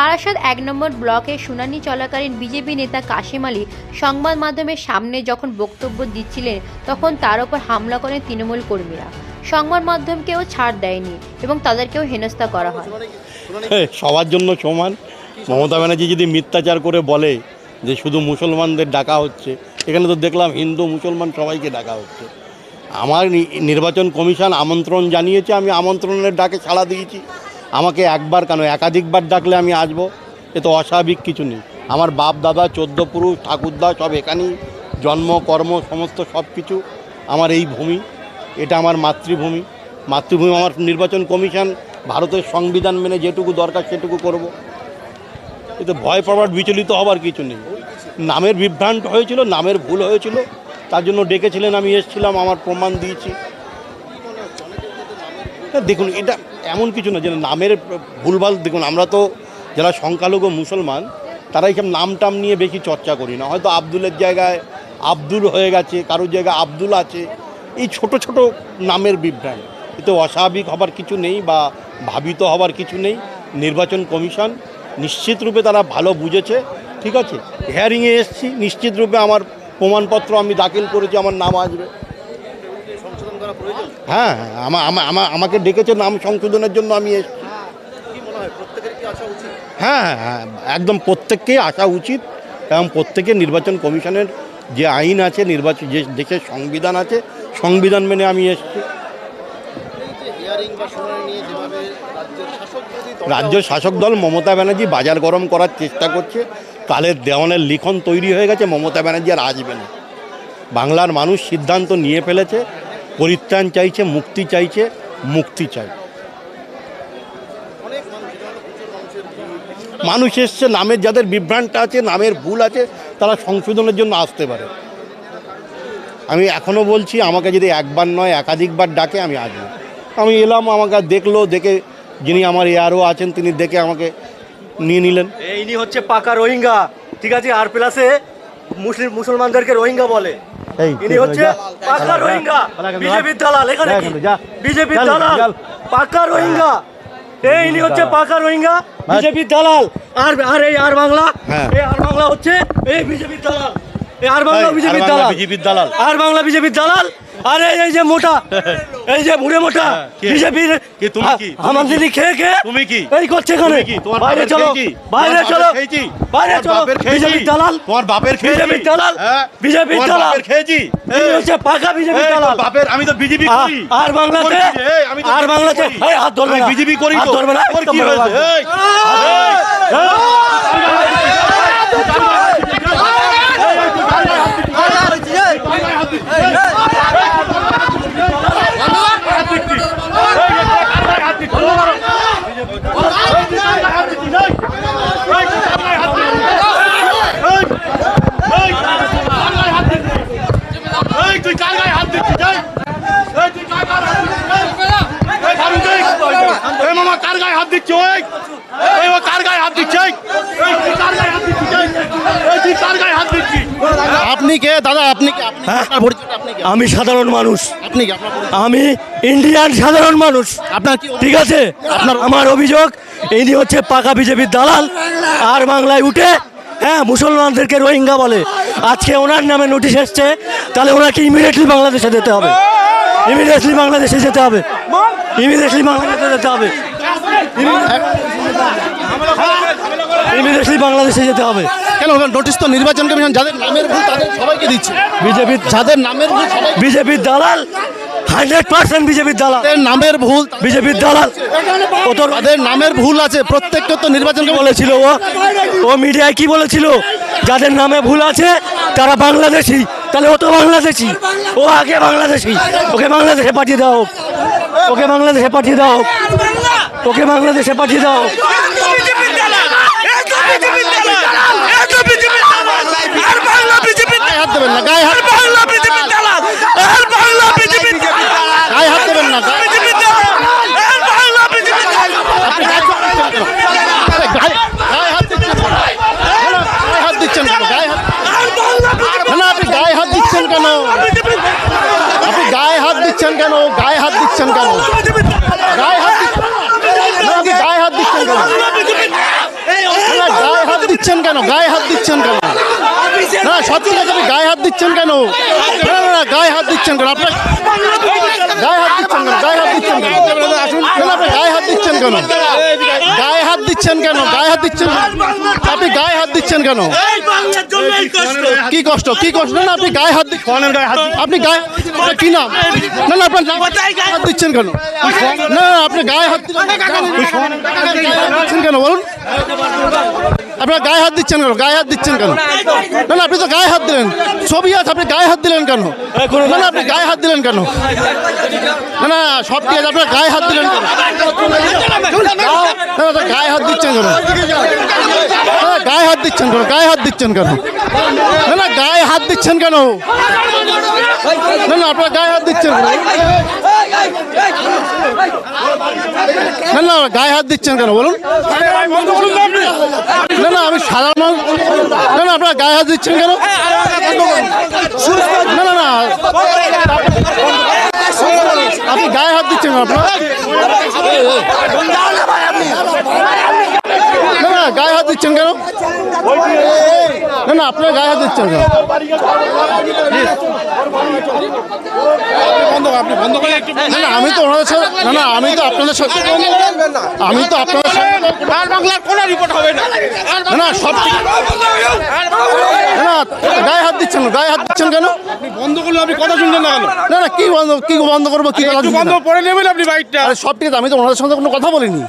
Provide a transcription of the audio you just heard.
বারাসাত এক নম্বর ব্লকে শুনানি চলাকালীন বিজেপি নেতা কাশিম আলী সংবাদ মাধ্যমের সামনে যখন বক্তব্য দিচ্ছিলেন, তখন তার ওপর হামলা করেন তৃণমূল কর্মীরা। সংবাদ মাধ্যমকেও ছাড় দেয়নি এবং তাদেরকেও হেনস্থা করা হয়। সবার জন্য সমান। মমতা ব্যানার্জি যদি মিথ্যাচার করে বলে যে শুধু মুসলমানদের ডাকা হচ্ছে, এখানে তো দেখলাম হিন্দু, মুসলমান সবাইকে ডাকা হচ্ছে। আমার নির্বাচন কমিশন আমন্ত্রণ জানিয়েছে, আমি আমন্ত্রণের ডাকে ছাড়া দিয়েছি। আমাকে একবার কেন, একাধিকবার ডাকলে আমি আসব, এ তো অস্বাভাবিক কিছু নেই। আমার বাপ, দাদা, চোদ্দ পুরুষ, ঠাকুরদা সব এখানেই, জন্ম, কর্ম, সমস্ত সব কিছু আমার এই ভূমি, এটা আমার মাতৃভূমি। মাতৃভূমি আমার নির্বাচন কমিশন, ভারতের সংবিধান মেনে যেটুকু দরকার সেটুকু করব। এতে ভয় পাওয়ার বিচলিত হবার কিছু নেই। নামের বিভ্রান্ত হয়েছিল, নামের ভুল হয়েছিল, তার জন্য ডেকেছিলেন, আমি এসেছিলাম, আমার প্রমাণ দিয়েছি। দেখুন, এটা এমন কিছু না যে নামের ভুলভাল, দেখুন, আমরা তো যারা সংখ্যালঘু মুসলমান তারা এইসব নাম টাম নিয়ে বেশি চর্চা করি না। হয়তো আব্দুলের জায়গায় আব্দুল হয়ে গেছে, কারোর জায়গায় আব্দুল আছে, এই ছোট ছোট নামের বিভ্রান্ত। এতে অস্বাভাবিক হবার কিছু নেই বা ভাবিত হবার কিছু নেই। নির্বাচন কমিশন নিশ্চিত রূপে তারা ভালো বুঝেছে, ঠিক আছে? হেয়ারিংয়ে এসছি, নিশ্চিত রূপে আমার প্রমাণপত্র আমি দাখিল করেছি, আমার নাম আসবে। হ্যাঁ হ্যাঁ আমা- আমা- আমা- আমাকে ডেকেছে নাম সংশোধনের জন্য আমি এসেছি হ্যাঁ হ্যাঁ হ্যাঁ একদম প্রত্যেককেই আসা উচিত এবং প্রত্যেকে নির্বাচন কমিশনের যে আইন আছে নির্বাচন যে দেশের সংবিধান আছে সংবিধান মেনে আমি এসেছি। রাজ্য শাসক দল মমতা ব্যানার্জি বাজার গরম করার চেষ্টা করছে কালের দেওয়ানের লিখন তৈরি হয়ে গেছে মমতা ব্যানার্জি আর আসবে না। বাংলার মানুষ সিদ্ধান্ত নিয়ে ফেলেছে পরিত্রাণ চাইছে মুক্তি চাইছে মুক্তি চাই। মানুষ এসছে নামের যাদের বিভ্রান্ত আছে নামের ভুল আছে তারা সংশোধনের জন্য আসতে পারে। আমি এখনও বলছি আমাকে যদি একবার নয় একাধিকবার ডাকে আমি আসব। আমি এলাম আমাকে দেখল দেখে যিনি আমার এআরও আছেন তিনি দেখে আমাকে নিয়ে নিলেন। ইনি হচ্ছে পাকা রোহিঙ্গা ঠিক আছে? আর প্লাসে মুসলিম মুসলমানদেরকে রোহিঙ্গা বলে। এই, ইনি হচ্ছে। পাকা রোহিঙ্গা বিজেপির দালাল এখানে। বিজেপির দালাল। পাকা রোহিঙ্গা এই ইনি হচ্ছে। পাকা রোহিঙ্গা বিজেপির দালাল আর আর এই আর বাংলা হ্যাঁ। এই আর বাংলা হচ্ছে এই বিজেপির দালাল এই আর বাংলা বিজেপির দালাল। আর বাংলা বিজেপির দালাল আরে এই যে মোটা এই যে বুড়ে মোটা হ্যাঁ, বিজেপির কে, তুমি কি? আমার দিদি খেয়ে খেয়ে তুমি কি? এই করছে এখানে কি? তোমার বাইরে চলো বাইরে চলো? বাইরে চলো? বিজেপির দালাল তোমার বাপের খেয়েছি? বিজেপির দালাল হ্যাঁ? বিজেপির দালাল বাপের খেয়েছি? এই হচ্ছে পাকা বিজেপির দালাল বাপের আমি তো বিজেপি করি আর বাংলাতে আমি আর বাংলাতে। এই হাত ধরবে না বিজেপি করি তো ধরবে না কি হয়েছে। এই, তুই কার গায়ে হাত দিচ্ছিস এই? এই, তুই কার গায়ে হাত দিচ্ছিস? এই, এই, থামুন তুই। এই, মামা কার গায়ে হাত দিচ্ছ ওই? এই, ও কার গায়ে হাত দিচ্ছে এই? তুই কার গায়ে হাত দিচ্ছিস এই? তুই কার গায়ে হাত দিচ্ছিস? আপনি কে? দাদা আপনি কে? আপনার পরিচয়টা আপনি কে? আমি সাধারণ মানুষ। আপনি কি? আমি ইন্ডিয়ান সাধারণ মানুষ। আপনার কি ঠিক আছে? আপনার আমার অভিযোগ ইনি হচ্ছে পাকা বিজেপির দালাল আর বাংলায় উঠে হ্যাঁ মুসলমানদেরকে রোহিঙ্গা বলে। আজকে ওনার নামে নোটিশ এসছে তাহলে ওনাকে ইমিডিয়েটলি বাংলাদেশে যেতে হবে। ইমিডিয়েটলি বাংলাদেশে যেতে হবে। ইমিডিয়েটলি বাংলাদেশে যেতে হবে। ইমিডিয়েটলি বাংলাদেশে যেতে হবে। কেন নোটিশ তো নির্বাচন কমিশন যাদের নামের ভুল তাদের সবাইকে দিচ্ছে। বিজেপির যাদের নামের ভুল বিজেপির দালাল হান্ড্রেড পার্সেন্ট বিজেপির দালাল। যাদের নামের ভুল বিজেপির দালাল। ও তো তাদের নামের ভুল আছে প্রত্যেককে তো নির্বাচন কি বলেছিল ও? ও মিডিয়ায় কি বলেছিল? যাদের নামে ভুল আছে তারা বাংলাদেশি। তাহলে ও তো বাংলাদেশি। ও আগে বাংলাদেশি। ওকে বাংলাদেশে পাঠিয়ে দাও। ওকে বাংলাদেশে পাঠিয়ে দাও। ওকে বাংলাদেশে পাঠিয়ে দাও। গায়ে হাত দেবেন না গায়ে হাত গায়ে কেন? গায়ে হাত দিচ্ছেন গায়ে হাত দিচ্ছেন কেন? গায়ে হাত দিচ্ছেন কেন? গায়ে হাত দিচ্ছেন কেন? না, সত্যি কাজ গায়ে হাত দিচ্ছেন কেন? না গায়ে হাত দিচ্ছেন কেন? আপনার গায়ে হাত দিচ্ছেন কেন? গায়ে দিচ্ছেন কেন আসুন গায়ে হাত দিচ্ছেন কেন গায়ে হাত দিচ্ছেন কেন গায়ে হাত দিচ্ছেন আপনি গায়ে হাত দিচ্ছেন কেন কি কষ্ট কি কষ্ট না না, আপনি গায়ে হাত দিচ্ছেন আপনি গায়ে আপনার কি নাম না না আপনার হাত দিচ্ছেন কেন না না, আপনি গায়ে হাত দিচ্ছেন কেন বলুন আপনার গায়ে হাত দিচ্ছেন কেন গায়ে হাত দিচ্ছেন কেন না না আপনি তো গায়ে হাত দিলেন ছবি আছে আপনি গায়ে হাত দিলেন কেন না না আপনি গায়ে হাত দিলেন কেন না না সব ঠিক আছে আপনার গায়ে হাত দিলেন কেন না গায়ে হাত দিচ্ছেন কেন গায়ে হাত দিচ্ছেন কেন গায়ে হাত দিচ্ছেন কেন না না গায়ে হাত দিচ্ছেন কেন না না আপনার গায়ে হাত দিচ্ছেন কেন না না, গায়ে হাত দিচ্ছেন কেন? বলুন। না না, আমি সাধারণ না না, আপনার গায়ে হাত দিচ্ছেন কেন? না না না, আপনি গায়ে হাত দিচ্ছেন আপনার? না না, গায়ে হাত দিচ্ছেন কেন? না না আপনার গায়ে হাত দিচ্ছেন কেন না না আমি তো ওনাদের সাথে না না আমি তো আপনাদের সাথে আমি তো আপনাদের সাথে বাংলার কোনো রিপোর্ট হবে না। না সব ঠিক। না গায়ে হাত দিচ্ছেন গায়ে হাত দিচ্ছেন কেন? বন্ধ করলে আপনি কথা শুনছেন না না না কি বন্ধ কি বন্ধ করব কি কথা বন্ধ? করে নেবেন আপনি বাইকটা। সব ঠিক আছে আমি তো ওনাদের সঙ্গে কোনো কথা বলিনি।